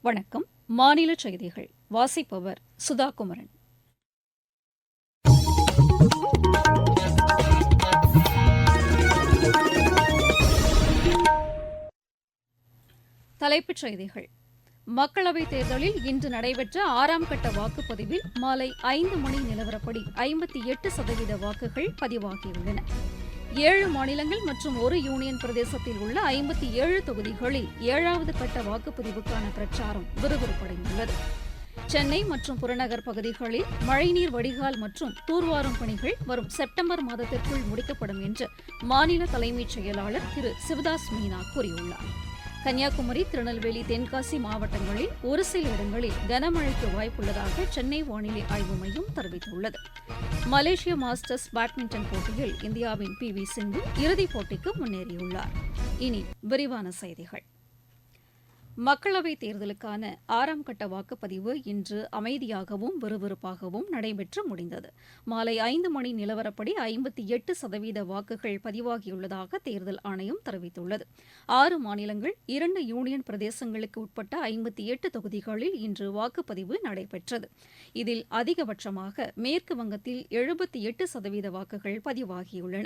வணக்கம். மாநில செய்திகள். வாசிப்பவர் சுதா குமரன் தலைப்புச் செய்திகள். மக்களவைத் தேர்தலில் இன்று நடைபெற்ற ஆறாம் கட்ட வாக்குப்பதிவில் மாலை ஐந்து மணி நிலவரப்படி ஐம்பத்தி எட்டு சதவீத வாக்குகள் பதிவாகியுள்ளன. ஏழு மாநிலங்கள் மற்றும் ஒரு யூனியன் பிரதேசத்தில் உள்ள ஐம்பத்தி ஏழு தொகுதிகளில் ஏழாவது கட்ட வாக்குப்பதிவுக்கான பிரச்சாரம் விறுவிறுப்படைந்துள்ளது. சென்னை மற்றும் புறநகர் பகுதிகளில் மழைநீர் வடிகால் மற்றும் தூர்வாரும் பணிகள் வரும் செப்டம்பர் மாதத்திற்குள் முடிக்கப்படும் என்று மாநில தலைமைச் செயலாளர் திரு சிவதாஸ் மீனா கூறியுள்ளார். கன்னியாகுமரி திருநெல்வேலி தென்காசி மாவட்டங்களில் ஒரு சில இடங்களில் கனமழைக்கு வாய்ப்புள்ளதாக சென்னை வானிலை ஆய்வு மையம் தெரிவித்துள்ளது. மலேசிய மாஸ்டர்ஸ் பேட்மிண்டன் போட்டியில் இந்தியாவின் பி வி சிந்து இறுதிப் போட்டிக்கு முன்னேறியுள்ளார். இனி விரிவான செய்திகள். மக்களவைத் தேர்தலுக்கான ஆறாம் கட்ட வாக்குப்பதிவு இன்று அமைதியாகவும் விறுவிறுப்பாகவும் நடைபெற்று முடிந்தது. மாலை ஐந்து மணி நிலவரப்படி ஐம்பத்தி எட்டு சதவீத வாக்குகள் பதிவாகியுள்ளதாக தேர்தல் ஆணையம் தெரிவித்துள்ளது. ஆறு மாநிலங்கள் இரண்டு யூனியன் பிரதேசங்களுக்கு உட்பட்ட ஐம்பத்தி எட்டு தொகுதிகளில் இன்று வாக்குப்பதிவு நடைபெற்றது. இதில் அதிகபட்சமாக மேற்கு வங்கத்தில் எழுபத்தி எட்டு சதவீத வாக்குகள் பதிவாகியுள்ளன.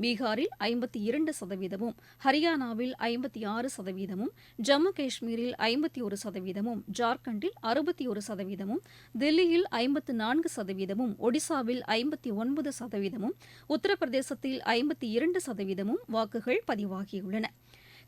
பீகாரில் ஐம்பத்தி இரண்டு சதவீதமும் ஹரியானாவில் ஐம்பத்தி ஆறு சதவீதமும் ஜம்மு காஷ்மீர் காஷ்மீரில் ஐம்பத்தி ஒரு சதவீதமும் ஜார்க்கண்டில் அறுபத்தி ஒரு சதவீதமும் தில்லியில் ஐம்பத்து நான்கு சதவீதமும் ஒடிசாவில் ஐம்பத்தி ஒன்பது சதவீதமும் உத்தரப்பிரதேசத்தில் ஐம்பத்தி இரண்டு சதவீதமும் வாக்குகள் பதிவாகியுள்ளன.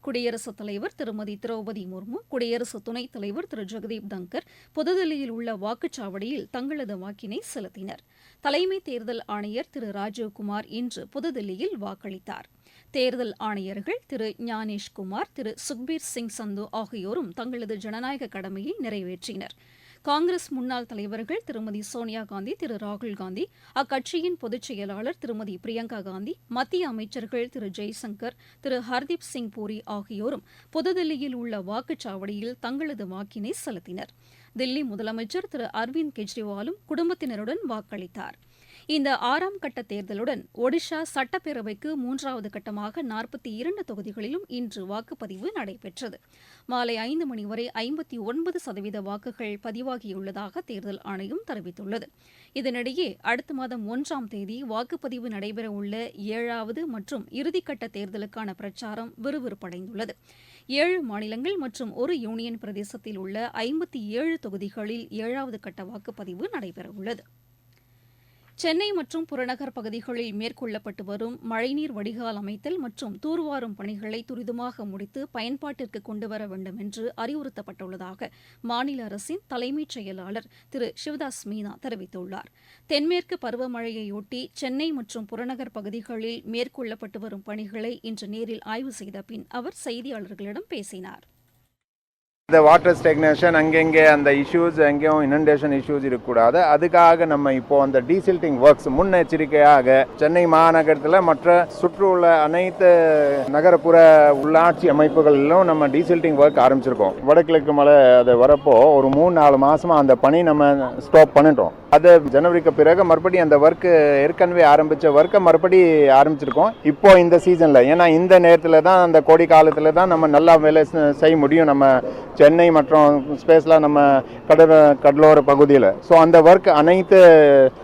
குடியரசுத் தலைவர் திருமதி திரௌபதி முர்மு குடியரசு துணைத் தலைவர் திரு. ஜெகதீப் தங்கர் புதுதில்லியில் உள்ள வாக்குச்சாவடியில் தங்களது வாக்கினை செலுத்தினர். தலைமை தேர்தல் ஆணையர் திரு. ராஜீவ்குமார் இன்று புதுதில்லியில் வாக்களித்தார். தேர்தல் ஆணையர்கள் திரு ஞானேஷ்குமார் திரு சுக்பீர் சிங் சந்து ஆகியோரும் தங்களது ஜனநாயக கடமையை நிறைவேற்றினர். காங்கிரஸ் முன்னாள் தலைவர்கள் திருமதி சோனியா காந்தி திரு ராகுல் காந்தி அக்கட்சியின் பொதுச் செயலாளர் திருமதி பிரியங்கா காந்தி மத்திய அமைச்சர்கள் திரு ஜெய்சங்கர் திரு ஹர்தீப் சிங் பூரி ஆகியோரும் புதுதில்லியில் உள்ள வாக்குச்சாவடியில் தங்களது வாக்கினை செலுத்தினர். தில்லி முதலமைச்சர் திரு அரவிந்த் கெஜ்ரிவாலும் குடும்பத்தினருடன் வாக்களித்தார். இந்த ஆறாம் கட்ட தேர்தலுடன் ஒடிஷா சட்டப்பேரவைக்கு மூன்றாவது கட்டமாக நாற்பத்தி இரண்டு தொகுதிகளிலும் இன்று வாக்குப்பதிவு நடைபெற்றது. மாலை ஐந்து மணி வரை ஐம்பத்தி ஒன்பது சதவீத வாக்குகள் பதிவாகியுள்ளதாக தேர்தல் ஆணையம் தெரிவித்துள்ளது. இதனிடையே அடுத்த மாதம் ஒன்றாம் தேதி வாக்குப்பதிவு நடைபெறவுள்ள ஏழாவது மற்றும் இறுதிக்கட்ட தேர்தலுக்கான பிரச்சாரம் விறுவிறுப்படைந்துள்ளது. ஏழு மாநிலங்கள் மற்றும் ஒரு யூனியன் பிரதேசத்தில் உள்ள ஐம்பத்தி ஏழு தொகுதிகளில் ஏழாவது கட்ட வாக்குப்பதிவு நடைபெறவுள்ளது. சென்னை மற்றும் புறநகர் பகுதிகளில் மேற்கொள்ளப்பட்டு வரும் மழைநீர் வடிகால் அமைத்தல் மற்றும் தூர்வாரும் பணிகளை துரிதமாக முடித்து பயன்பாட்டிற்கு கொண்டுவர வேண்டும் என்று அறிவுறுத்தப்பட்டுள்ளதாக மாநில அரசின் தலைமைச் செயலாளர் திரு சிவதாஸ் மீனா தெரிவித்துள்ளார். தென்மேற்கு பருவமழையையொட்டி சென்னை மற்றும் புறநகர் பகுதிகளில் மேற்கொள்ளப்பட்டு வரும் பணிகளை இன்று நேரில் ஆய்வு செய்த பின் அவர் செய்தியாளர்களிடம் பேசினார். இந்த வாட்டர் ஸ்டெக்னேஷன் அங்கங்கே அந்த இஷ்யூஸ் எங்கேயும் இனண்டேஷன் இஷ்யூஸ் இருக்கக்கூடாது. அதுக்காக நம்ம இப்போ அந்த டீசில்டிங் ஒர்க்ஸ் முன்னெச்சரிக்கையாக சென்னை மாநகரத்தில் மற்ற சுற்றுள்ள அனைத்து நகரப்புற உள்ளாட்சி அமைப்புகளிலும் நம்ம டீசில்டிங் ஒர்க் ஆரம்பிச்சிருக்கோம். வடகிழக்கு மலை அது வரப்போ ஒரு மூணு நாலு மாசமா அந்த பணி நம்ம ஸ்டாப் பண்ணிட்டோம். அது ஜனவரிக்கு பிறகு மறுபடியும் அந்த ஒர்க்கு ஏற்கனவே ஆரம்பித்த ஒர்க்கை மறுபடி ஆரம்பிச்சிருக்கோம். இப்போ இந்த சீசனில் ஏன்னா இந்த நேரத்தில் தான் அந்த கோடி காலத்தில் தான் நம்ம நல்லா வேலை செய்ய முடியும். நம்ம சென்னை மற்றும் ஸ்பேஸில் நம்ம கடல் கடலோர பகுதியில் ஸோ அந்த ஒர்க் அனைத்து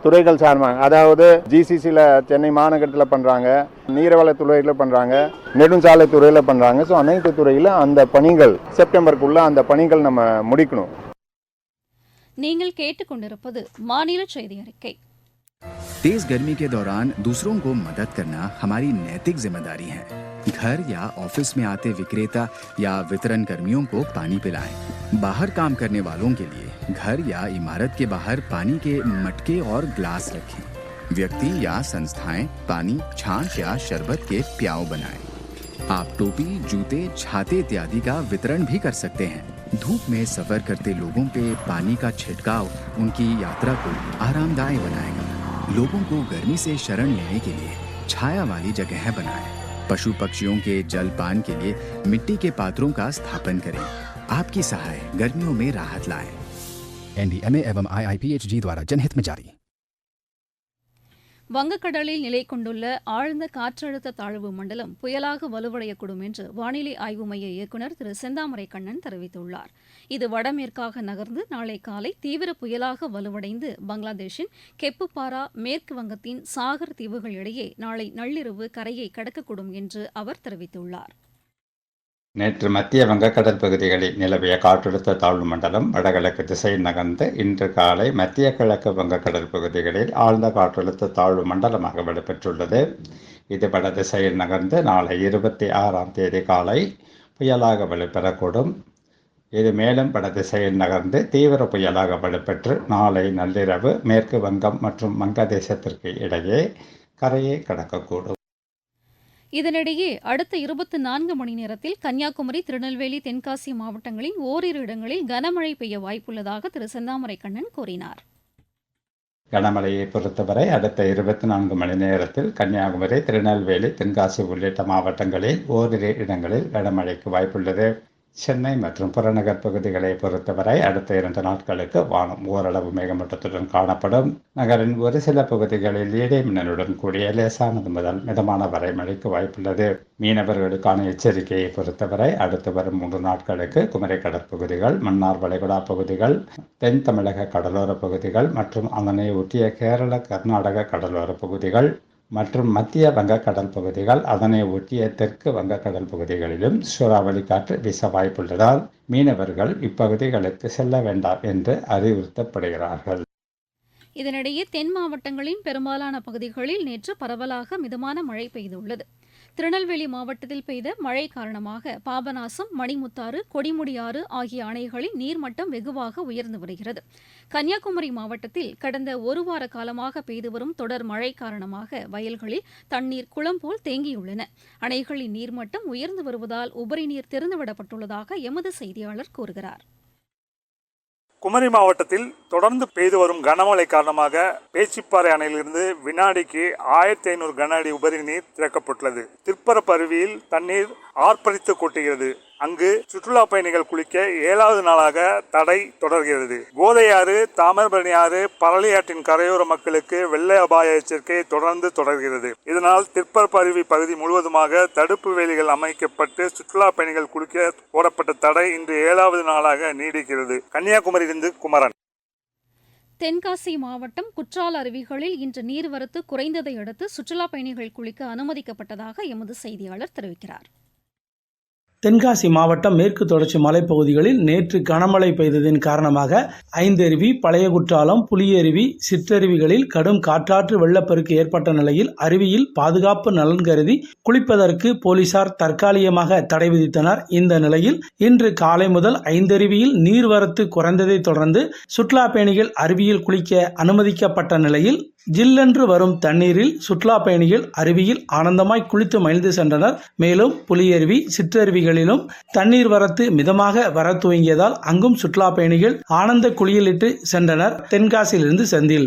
துறைகள் சார்பாங்க அதாவது ஜிசிசியில் சென்னை மாநகரத்தில் பண்ணுறாங்க நீர்வள துறையில் பண்ணுறாங்க நெடுஞ்சாலை துறையில் பண்ணுறாங்க ஸோ அனைத்து துறையில் அந்த பணிகள் செப்டம்பருக்குள்ள அந்த பணிகள் நம்ம முடிக்கணும் நீங்கள் கேட்டுக்கொண்டிருப்பது மாநில செய்தி அறிக்கை तेज गर्मी के दौरान दूसरों को मदद करना हमारी नैतिक जिम्मेदारी है घर या ऑफ़िस में आते विक्रेता या वितरण कर्मियों को पानी पिलाएँ। बाहर काम करने वालों के लिए घर या इमारत के बाहर पानी के मटके और ग्लास रखें व्यक्ति या संस्थाएँ पानी, छाछ या शरबत के प्याव बनाएँ। आप टोपी, जूते, छाते इत्यादि का वितरण भी कर सकते हैं धूप में सफ़र करते लोगों पे पानी का छिड़काव उनकी यात्रा को आरामदायक बनाएगा लोगों को गर्मी से शरण लेने के लिए छाया वाली जगह बनाएँ पशु पक्षियों के जल पान के लिए मिट्टी के पात्रों का स्थापन करें। आपकी सहाय गर्मियों में राहत लाए। एनडीएमए एवं आईआईपीएचजी द्वारा जनहित में जारी। வங்கக்கடலில் நிலை கொண்டுள்ள ஆழ்ந்த காற்றழுத்த தாழ்வு மண்டலம் புயலாக வலுவடையக்கூடும் என்று வானிலை ஆய்வு மைய இயக்குநர் திரு செந்தாமரை கண்ணன் தெரிவித்துள்ளார். இது வடமேற்காக நகர்ந்து நாளை காலை தீவிர புயலாக வலுவடைந்து பங்களாதேஷின் கெப்புப்பாரா மேற்கு வங்கத்தின் சாகர் தீவுகள் இடையே நாளை நள்ளிரவு கரையை கடக்கக்கூடும் என்று அவர் தெரிவித்துள்ளார். நேற்று மத்திய வங்கக்கடல் பகுதிகளில் நிலவிய காற்றழுத்த தாழ்வு மண்டலம் வடகிழக்கு திசையில் நகர்ந்து இன்று காலை மத்திய கிழக்கு வங்கக்கடல் பகுதிகளில் ஆழ்ந்த காற்றழுத்த தாழ்வு மண்டலமாக வலுப்பெற்றுள்ளது. இது வட திசையில் நகர்ந்து நாளை இருபத்தி ஆறாம் தேதி காலை புயலாக வலுப்பெறக்கூடும். இது மேலும் வட திசையில் நகர்ந்து தீவிர புயலாக வலுப்பெற்று நாளை நள்ளிரவு மேற்கு வங்கம் மற்றும் வங்கதேசத்திற்கு இடையே கரையை கடக்கக்கூடும். இதனிடையே அடுத்த இருபத்தி நான்கு மணி நேரத்தில் கன்னியாகுமரி திருநெல்வேலி தென்காசி மாவட்டங்களின் ஓரிரு இடங்களில் கனமழை பெய்ய வாய்ப்புள்ளதாக திரு செந்தாமரை கண்ணன் கூறினார். கனமழையை பொறுத்தவரை அடுத்த இருபத்தி நான்கு மணி நேரத்தில் கன்னியாகுமரி திருநெல்வேலி தென்காசி உள்ளிட்ட மாவட்டங்களில் ஓரிரு இடங்களில் கனமழைக்கு வாய்ப்புள்ளது. சென்னை மற்றும் புறநகர் பகுதிகளை பொறுத்தவரை அடுத்த இரண்டு நாட்களுக்கு வானம் ஓரளவு மேகமூட்டத்துடன் காணப்படும். நகரின் ஒரு சில பகுதிகளில் இடி மின்னலுடன் கூடிய லேசானது முதல் மிதமான வரை மழைக்கு வாய்ப்புள்ளது. மீனவர்களுக்கான எச்சரிக்கையை பொறுத்தவரை அடுத்து வரும் மூன்று நாட்களுக்கு குமரி கடற்பகுதிகள் மன்னார் வளைகுடா பகுதிகள் தென் தமிழக கடலோர பகுதிகள் மற்றும் அதனை ஒட்டிய கேரள கர்நாடக கடலோர பகுதிகள். மற்றும் மத்திய வங்கக்கடல் பகுதிகள் அதனை ஒட்டிய தெற்கு வங்கக்கடல் பகுதிகளிலும் சூறாவளி காற்று வீச வாய்ப்புள்ளதால் மீனவர்கள் இப்பகுதிகளுக்கு செல்ல வேண்டாம் என்று அறிவுறுத்தப்படுகிறார்கள். இதனிடையே தென் மாவட்டங்களின் பெரும்பாலான பகுதிகளில் நேற்று பரவலாக மிதமான மழை பெய்துள்ளது. திருநெல்வேலி மாவட்டத்தில் பெய்த மழை காரணமாக பாபநாசம் மணிமுத்தாறு கொடிமுடியாறு ஆகிய அணைகளின் நீர்மட்டம் வெகுவாக உயர்ந்து வருகிறது. கன்னியாகுமரி மாவட்டத்தில் கடந்த ஒரு வார காலமாக பெய்து வரும் தொடர் மழை காரணமாக வயல்களில் தண்ணீர் குளம் போல் தேங்கியுள்ளன. அணைகளின் நீர்மட்டம் உயர்ந்து வருவதால் உபரி நீர் திறந்துவிடப்பட்டுள்ளதாக எமது செய்தியாளர் கூறுகிறார். குமரி மாவட்டத்தில் தொடர்ந்து பெய்து வரும் கனமழை காரணமாக பேச்சிப்பாறை அணையிலிருந்து வினாடிக்கு ஆயிரத்தி ஐநூறு கன அடி உபரி நீர் திறக்கப்பட்டுள்ளது. திருப்பரப்பருவியில் தண்ணீர் ஆர்ப்பரித்து கொட்டுகிறது. அங்கு சுற்றுலா பயணிகள் குளிக்க ஏழாவது நாளாக தடை தொடர்கிறது. கோதையாறு தாமிரபரணி ஆறு பரளியாற்றின் கரையோர மக்களுக்கு வெள்ள அபாய எச்சரிக்கை தொடர்ந்து தொடர்கிறது. இதனால் திருப்பரப்பருவி பகுதி முழுவதுமாக தடுப்பு வேலிகள் அமைக்கப்பட்டு சுற்றுலா பயணிகள் குளிக்க போடப்பட்ட தடை இன்று ஏழாவது நாளாக நீடிக்கிறது. கன்னியாகுமரியிலிருந்து குமரன். தென்காசி மாவட்டம் குற்றால அருவிகளில் இன்று நீர்வரத்து குறைந்ததை அடுத்து சுற்றுலாப் பயணிகள் குளிக்க அனுமதிக்கப்பட்டதாக எமது செய்தியாளர் தெரிவிக்கிறார். தென்காசி மாவட்டம் மேற்கு தொடர்ச்சி மலைப்பகுதிகளில் நேற்று கனமழை பெய்ததின் காரணமாக ஐந்தருவி பழைய குற்றாலம் புலியருவி சிற்றருவிகளில் கடும் காற்றாற்று வெள்ளப்பெருக்கு ஏற்பட்ட நிலையில் அருவியில் பாதுகாப்பு நலன் கருதி குளிப்பதற்கு போலீசார் தற்காலிகமாக தடை விதித்தனர். இந்த நிலையில் இன்று காலை முதல் ஐந்தருவியில் நீர்வரத்து குறைந்ததை தொடர்ந்து சுற்றுலா பயணிகள் அருவியில் குளிக்க அனுமதிக்கப்பட்ட நிலையில் ஜில்லென்று வரும் தண்ணீரில் சுற்றுலா பயணிகள் அருவியில் ஆனந்தமாய் குளித்து மகிழ்ந்து சென்றனர். மேலும் புலியருவி சிற்றருவிகள் பகுதிகளிலும் தண்ணீர் வரத்து மிதமாக வர துவங்கியதால் அங்கும் சுற்றுலா பயணிகள் ஆனந்த குளியலிட்டு சென்றனர். தென்காசியிலிருந்து செந்தில்.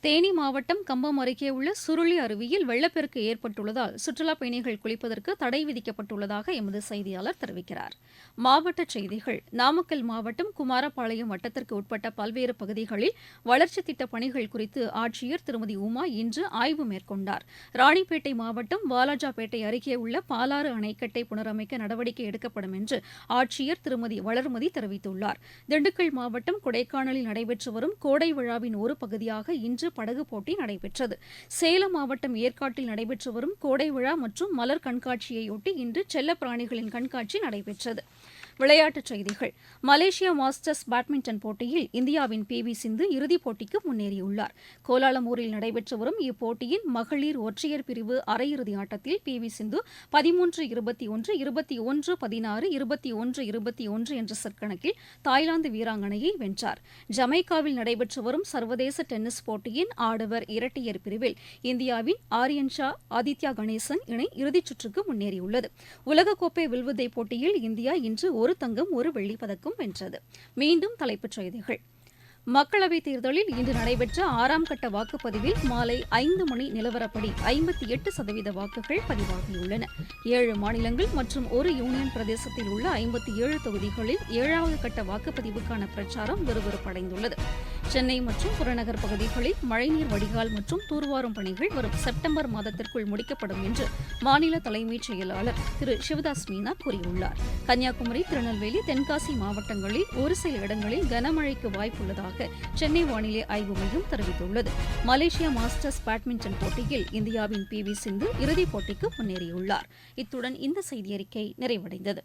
தேனி மாவட்டம் கம்பம் அருகே உள்ள சுருளி அருவியில் வெள்ளப்பெருக்கு ஏற்பட்டுள்ளதால் சுற்றுலாப் பயணிகள் குளிப்பதற்கு தடை விதிக்கப்பட்டுள்ளதாக எமது செய்தியாளர் தெரிவிக்கிறார். மாவட்ட செய்திகள் நாமக்கல் மாவட்டம் குமாரபாளையம் வட்டத்திற்கு உட்பட்ட பல்வேறு பகுதிகளில் வளர்ச்சித் திட்டப் பணிகள் குறித்து ஆட்சியர் திருமதி உமா இன்று ஆய்வு மேற்கொண்டார். ராணிப்பேட்டை மாவட்டம் வாலாஜாபேட்டை அருகே உள்ள பாலாறு அணைக்கட்டை புனரமைக்க நடவடிக்கை எடுக்கப்படும் என்று ஆட்சியர் திருமதி வளர்மதி தெரிவித்துள்ளார். திண்டுக்கல் மாவட்டம் கொடைக்கானலில் நடைபெற்று வரும் கோடை விழாவின் ஒரு பகுதியாக இன்று படகு போட்டி நடைபெற்றது. சேலம் மாவட்டம் ஏற்காட்டில் நடைபெற்று வரும் கோடை விழா மற்றும் மலர் கண்காட்சியையொட்டி இன்று செல்லப்பிராணிகளின் கண்காட்சி நடைபெற்றது. விளையாட்டுச் செய்திகள். மலேசியா மாஸ்டர்ஸ் பேட்மிண்டன் போட்டியில் இந்தியாவின் பி வி சிந்து இறுதிப் போட்டிக்கு முன்னேறியுள்ளார். கோலாலம்பூரில் நடைபெற்று வரும் இப்போட்டியின் மகளிர் ஒற்றையர் பிரிவு அரையிறுதி ஆட்டத்தில் பி வி சிந்து பதிமூன்று இருபத்தி ஒன்று இருபத்தி ஒன்று பதினாறு இருபத்தி ஒன்று இருபத்தி ஒன்று என்ற செட் கணக்கில் தாய்லாந்து வீராங்கனையை வென்றார். ஜமைக்காவில் நடைபெற்று வரும் சர்வதேச டென்னிஸ் போட்டியின் ஆடவர் இரட்டையர் பிரிவில் இந்தியாவின் ஆரியன் ஷா ஆதித்யா கணேசன் இணை இறுதிச் சுற்றுக்கு முன்னேறியுள்ளது. உலகக்கோப்பை வில்வித்தை போட்டியில் இந்தியா இன்று ஒரு ஒரு தங்கம் ஒரு வெள்ளிப் பதக்கம் வென்றது. மீண்டும் தலைப்புச் செய்திகள். மக்களவைத் தேர்தலில் இன்று நடைபெற்ற ஆறாம் கட்ட வாக்குப்பதிவில் மாலை ஐந்து மணி நிலவரப்படி ஐம்பத்தி எட்டு சதவீத வாக்குகள் பதிவாகியுள்ளன. ஏழு மாநிலங்கள் மற்றும் ஒரு யூனியன் பிரதேசத்தில் உள்ள ஐம்பத்தி ஏழு தொகுதிகளில் ஏழாவது கட்ட வாக்குப்பதிவுக்கான பிரச்சாரம் விறுவிறுப்படைந்துள்ளது. சென்னை மற்றும் புறநகர் பகுதிகளில் மழைநீர் வடிகால் மற்றும் தூர்வாரும் பணிகள் வரும் செப்டம்பர் மாதத்திற்குள் முடிக்கப்படும் என்று மாநில தலைமைச் செயலாளர் திரு சிவதாஸ் மீனா கூறியுள்ளார். கன்னியாகுமரி திருநெல்வேலி தென்காசி மாவட்டங்களில் ஒரு சில இடங்களில் கனமழைக்கு வாய்ப்புள்ளதாக சென்னை வானிலை ஆய்வு மையம் தெரிவித்துள்ளது. மலேசியா மாஸ்டர்ஸ் பேட்மிண்டன் போட்டியில் இந்தியாவின் பி வி சிந்து இறுதிப் போட்டிக்கு முன்னேறியுள்ளார். இத்துடன் இந்த செய்தியறிக்கை நிறைவடைந்தது.